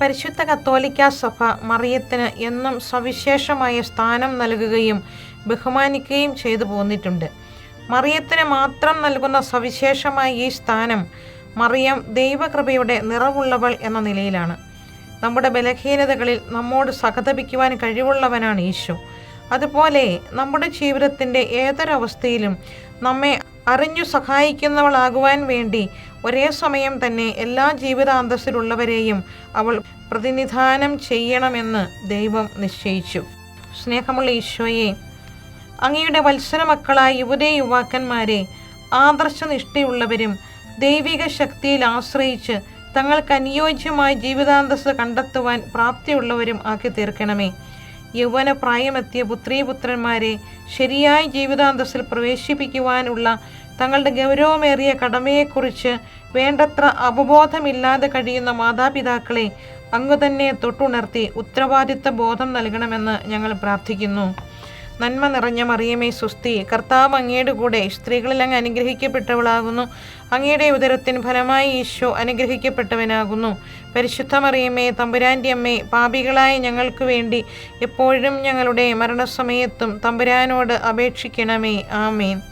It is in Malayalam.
പരിശുദ്ധ കത്തോലിക്ക സഭ മറിയത്തിന് എന്നും സവിശേഷമായ സ്ഥാനം നൽകുകയും ബഹുമാനിക്കുകയും ചെയ്തു പോന്നിട്ടുണ്ട്. മറിയത്തിന് മാത്രം നൽകുന്ന സവിശേഷമായ ഈ സ്ഥാനം മറിയം ദൈവകൃപയുടെ നിറവുള്ളവൾ എന്ന നിലയിലാണ്. നമ്മുടെ ബലഹീനതകളിൽ നമ്മോട് സഹതപിക്കുവാൻ കഴിവുള്ളവനാണ് ഈശോ. അതുപോലെ നമ്മുടെ ജീവിതത്തിന്റെ ഏതൊരവസ്ഥയിലും നമ്മെ അറിഞ്ഞു സഹായിക്കുന്നവളാകുവാൻ വേണ്ടി ഒരേ സമയം തന്നെ എല്ലാ ജീവിതാന്തസ്സിലുള്ളവരെയും അവൾ പ്രതിനിധാനം ചെയ്യണമെന്ന് ദൈവം നിശ്ചയിച്ചു. സ്നേഹമുള്ള ഈശോയെ അങ്ങയുടെ വത്സര മക്കളായ യുവതേ യുവാക്കന്മാരെ ആദർശനിഷ്ഠയുള്ളവരും ദൈവിക ശക്തിയിൽ ആശ്രയിച്ച് തങ്ങൾക്ക് അനുയോജ്യമായ ജീവിതാന്തസ് കണ്ടെത്തുവാൻ പ്രാപ്തിയുള്ളവരും ആക്കി തീർക്കണമേ. യൗവന പ്രായമെത്തിയ പുത്രീപുത്രന്മാരെ ശരിയായ ജീവിതാന്തസ്സിൽ പ്രവേശിപ്പിക്കുവാനുള്ള തങ്ങളുടെ ഗൗരവമേറിയ കടമയെക്കുറിച്ച് വേണ്ടത്ര അവബോധമില്ലാതെ കഴിയുന്ന മാതാപിതാക്കളെ അങ്ങ് തന്നെ തൊട്ടുണർത്തി ഉത്തരവാദിത്ത ബോധം നൽകണമെന്ന് ഞങ്ങൾ പ്രാർത്ഥിക്കുന്നു. നന്മ നിറഞ്ഞ മറിയമേ സുസ്തി കർത്താവ് അങ്ങയുടെ കൂടെ സ്ത്രീകളിൽ അങ്ങ് അനുഗ്രഹിക്കപ്പെട്ടവളാകുന്നു. അങ്ങയുടെ ഉദരത്തിന് ഫലമായി ഈശോ അനുഗ്രഹിക്കപ്പെട്ടവനാകുന്നു. പരിശുദ്ധ മറിയമ്മേ തമ്പുരാന്റെ അമ്മേ പാപികളായ ഞങ്ങൾക്ക് വേണ്ടി എപ്പോഴും ഞങ്ങളുടെ മരണസമയത്തും തമ്പുരാനോട് അപേക്ഷിക്കണമേ. ആമേൻ.